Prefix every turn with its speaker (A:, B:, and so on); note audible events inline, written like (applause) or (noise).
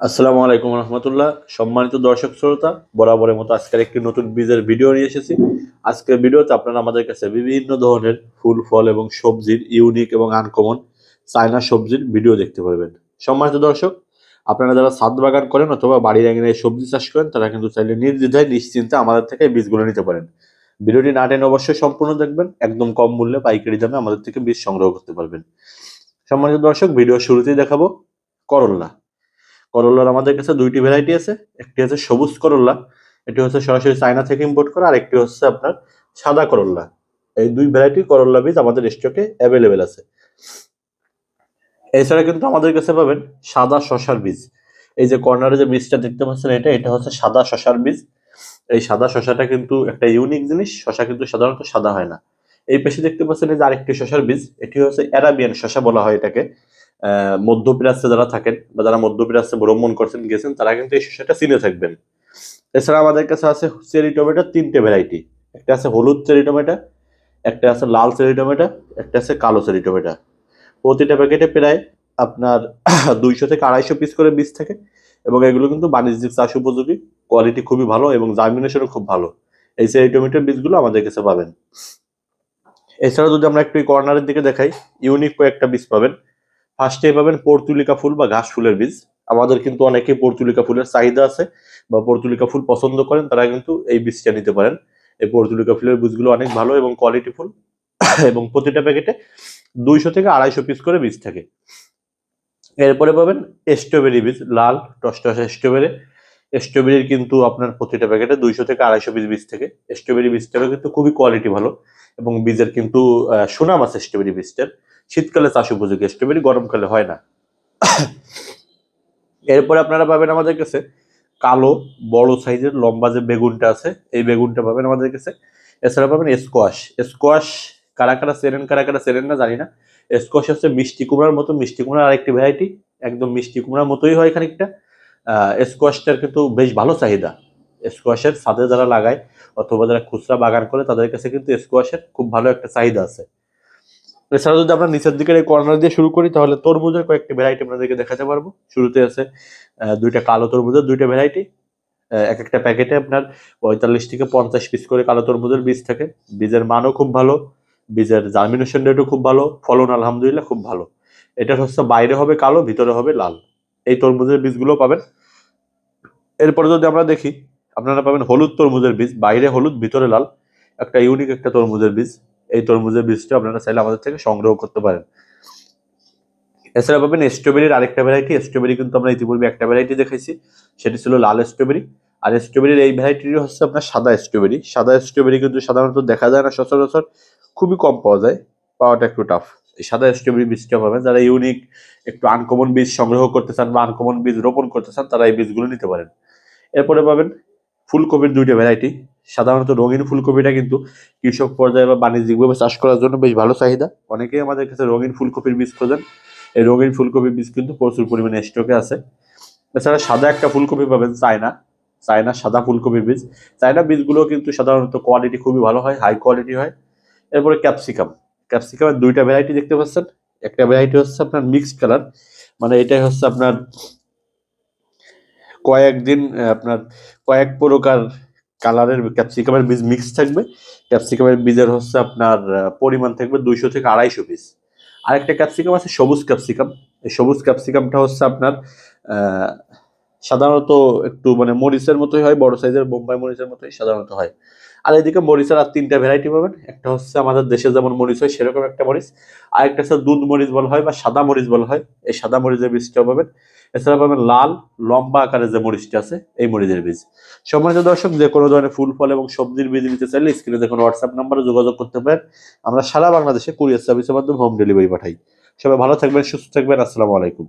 A: আসসালামু আলাইকুম রহমতুল্লাহ। সম্মানিত দর্শক শ্রোতা, বরাবরের মতো আজকের একটি নতুন বীজের ভিডিও নিয়ে এসেছি। আজকের ভিডিওতে আপনারা আমাদের কাছে বিভিন্ন ধরনের ফুল, ফল এবং সবজির ইউনিক এবং আনকমন চায়না সবজির ভিডিও দেখতে পারবেন। সম্মানিত দর্শক, আপনারা যারা ছাদ বাগান করেন অথবা বাড়ির আঙিনায় সবজি চাষ করেন, তারা কিন্তু চাইলে নির্দ্বিধায় নিশ্চিন্তে আমাদের থেকে বীজগুলো নিতে পারেন। ভিডিওটি না টেনে অবশ্যই সম্পূর্ণ দেখবেন, একদম কম মূল্যে পাইকারি দামে আমাদের থেকে বীজ সংগ্রহ করতে পারবেন। সম্মানিত দর্শক, ভিডিও শুরুতেই দেখাবো করল্লা করল্লার আমাদের কাছে দুইটি ভ্যারাইটি আছে। একটি হচ্ছে সবুজ করল্লা এটি হচ্ছে সরাসরি চায়না থেকে ইম্পোর্ট করা আর একটি হচ্ছে আপনার সাদা করল্লা এই দুই ভ্যারাইটি করল্লা বীজ আমাদের স্টকে অ্যাভেলেবেল আছে। এছাড়া কিন্তু আমাদের কাছে পাবেন সাদা শশার বীজ। এই যে কর্নারে যে বীজটা দেখতে পাচ্ছেন এটা এটা হচ্ছে সাদা শশার বীজ। এই সাদা শশাটা কিন্তু একটা ইউনিক জিনিস, শশা কিন্তু সাধারণত সাদা হয় না। এই পেশে দেখতে পাচ্ছেন এই যে আরেকটি শশার বীজ, এটি হচ্ছে অ্যারাবিয়ান শশা বলা হয় এটাকে। মধ্যপ্রাচ্যে যারা থাকেন বা যারা মধ্যপ্রাচ্যে ভ্রমণ করছেন, গেছেন, তারা কিন্তু এই শস্যটা চিনে থাকবেন। এছাড়া আমাদের কাছে আছে চেরি টমেটো তিনটে ভ্যারাইটি একটা আছে হলুদ চেরি টমেটো, একটা আছে লাল চেরি টমেটো, একটা আছে কালো চেরি টমেটো। প্রতিটা প্যাকেটে প্রায় আপনার (coughs) দুইশো থেকে আড়াইশো পিস করে বীজ থাকে এবং এগুলো কিন্তু বাণিজ্যিক চাষ উপযোগী কোয়ালিটি খুবই ভালো এবং জার্মিনেশনও খুব ভালো। এই চেরি টমেটোর বীজগুলো আমাদের কাছে পাবেন। এছাড়া যদি আমরা একটু কর্নারের দিকে দেখাই ইউনিক কয়েকটা বীজ পাবেন। ফার্স্টে পাবেন পর্তুলিকা ফুল বা ঘাস ফুলের বীজ। আমাদের কিন্তু অনেকেই পর্তুলিকা ফুলের চাহিদা আছে বা পর্তুলিকা ফুল পছন্দ করেন, তারা কিন্তু এই বীজটা নিতে পারেন। এই পর্তুলিকা ফুলের বীজগুলো অনেক ভালো এবং কোয়ালিটি ফুল। (coughs) এবং প্রতিটা প্যাকেটে দুইশো থেকে আড়াইশো পিস করে বীজ থাকে। এরপরে পাবেন স্ট্রবেরি বীজ, লাল, টসটসা স্ট্রবেরি স্ট্রবেরির কিন্তু আপনার প্রতিটা প্যাকেটে দুইশো থেকে আড়াইশো পিস বীজ থেকে। স্ট্রবেরি বীজটারও কিন্তু খুবই কোয়ালিটি ভালো এবং বীজের কিন্তু সুনাম আছে স্ট্রবেরি বীজটার। শীতকালে চাষ উপযোগী, স্ট্রবেরি গরমকালে হয় না। এরপরে আপনারা পাবেন আমাদের কাছে কালো, বড় সাইজের, লম্বা যে বেগুনটা আছে, এই বেগুনটা পাবেন আমাদের কাছে। এছাড়া পাবেন স্কোয়াশ। স্কোয়াশ কারা কারা সেরেন কারা কারা সেরেন না জানি না। স্কোয়াশ হচ্ছে মিষ্টি কুমড়ার মতো, মিষ্টি কুমড়ার আরেকটি ভ্যারাইটি একদম মিষ্টি কুমড়ার মতোই হয় খানিকটা। স্কোয়াশটার কিন্তু বেশ ভালো চাহিদা। স্কোয়াশের ছাদে যারা লাগায় অথবা যারা খুচরা বাগান করে, তাদের কাছে কিন্তু স্কোয়াশের খুব ভালো একটা চাহিদা আছে। এছাড়া যদি আমরা নিচের দিকের এই কর্নার দিয়ে শুরু করি, তাহলে তরমুজের কয়েকটি ভ্যারাইটি আপনাদেরকে দেখাতে পারব। শুরুতে আছে দুইটা কালো তরমুজের দুইটা ভ্যারাইটি এক একটা প্যাকেটে আপনার পঁয়তাল্লিশ থেকে পঞ্চাশ পিস করে কালো তরমুজের বীজ থাকে। বীজের মানও খুব ভালো, বীজের জার্মিনেশন রেটও খুব ভালো, ফলন আলহামদুলিল্লাহ খুব ভালো। এটার হচ্ছে বাইরে হবে কালো, ভিতরে হবে লাল। এই তরমুজের বীজগুলো পাবেন। এরপরে যদি আমরা দেখি, আপনারা পাবেন হলুদ তরমুজের বীজ, বাইরে হলুদ, ভিতরে লাল। একটা ইউনিক একটা তরমুজের বীজ। এই তরমুজের বীজটা আপনারা চাইলে আমাদের থেকে সংগ্রহ করতে পারেন। এছাড়া পাবেন স্ট্রবেরির আরেকটা ভ্যারাইটি স্ট্রবেরি কিন্তু আমরা ইতিপূর্বে একটা ভ্যারাইটি দেখেছি সেটি ছিল লাল স্ট্রবেরি আর স্ট্রবেরির এই ভ্যারাইটিটি হচ্ছে আপনার সাদা স্ট্রবেরি সাদা স্ট্রবেরি কিন্তু সাধারণত দেখা যায় না, সচরাচর খুবই কম পাওয়া যায়। পাওয়াটা একটু টাফ এই সাদা স্ট্রবেরি বীজটা পাবেন, যারা ইউনিক একটু আনকমন বীজ সংগ্রহ করতে চান বা আনকমন বীজ রোপণ করতে চান, তারা এই বীজগুলো নিতে পারেন। এরপরে পাবেন ফুলকপির দুইটা ভ্যারাইটি সাধারণত রঙিন ফুলকপিটা কিন্তু কৃষক পর্যায়ে বা বাণিজ্যিকভাবে চাষ করার জন্য বেশ ভালো চাহিদা। অনেকেই আমাদের কাছে রঙিন ফুলকপির বীজ খোঁজেন। এই রঙিন ফুলকপির বীজ কিন্তু প্রচুর পরিমাণে স্টকে আছে। এছাড়া সাদা একটা ফুলকপি পাবেন, চায়না। চায়না সাদা ফুলকপির বীজ। চায়না বীজগুলো কিন্তু সাধারণত কোয়ালিটি খুবই ভালো হয় হাই কোয়ালিটি হয়। এরপরে ক্যাপসিকাম ক্যাপসিকামের দুইটা ভ্যারাইটি দেখতে পাচ্ছেন। একটা ভ্যারাইটি হচ্ছে আপনার মিক্সড কালার মানে এটাই হচ্ছে আপনার কয়েকদিন আপনার কয়েক প্রকার কালারের ক্যাপসিকামের বীজ মিক্স থাকবে। ক্যাপসিকামের বীজের হচ্ছে আপনার পরিমাণ থাকবে দুইশো থেকে আড়াইশো পিস আরেকটা ক্যাপসিকাম আছে সবুজ ক্যাপসিকাম। এই সবুজ ক্যাপসিকামটা হচ্ছে আপনার সাধারণত একটু মানে মরিচের মতোই হয়, বড় সাইজের বোম্বাই মরিচের মতোই সাধারণত হয়। আর এদিকে মরিচের আর তিনটা ভ্যারাইটি পাবেন। একটা হচ্ছে আমাদের দেশে যেমন মরিচ হয়, সেরকম একটা মরিচ। আর একটা হচ্ছে দুধ মরিচ বলা হয় বা সাদা মরিচ বলা হয়, এই সাদা মরিচের বীজটাও পাবেন। এছাড়া পাবেন লাল, লম্বা আকারের যে মরিচটা আছে, এই মরিচের বীজ। সম্মানিত দর্শক, যে কোনো ধরনের ফুল, ফল এবং সবজির বীজ নিতে চাইলে স্ক্রিনে দেখুন হোয়াটসঅ্যাপ নাম্বারে যোগাযোগ করতে পারেন। আমরা সারা বাংলাদেশে কুরিয়ার সার্ভিসের মাধ্যমে হোম ডেলিভারি পাঠাই। সবাই ভালো থাকবেন, সুস্থ থাকবেন। আসসালামু আলাইকুম।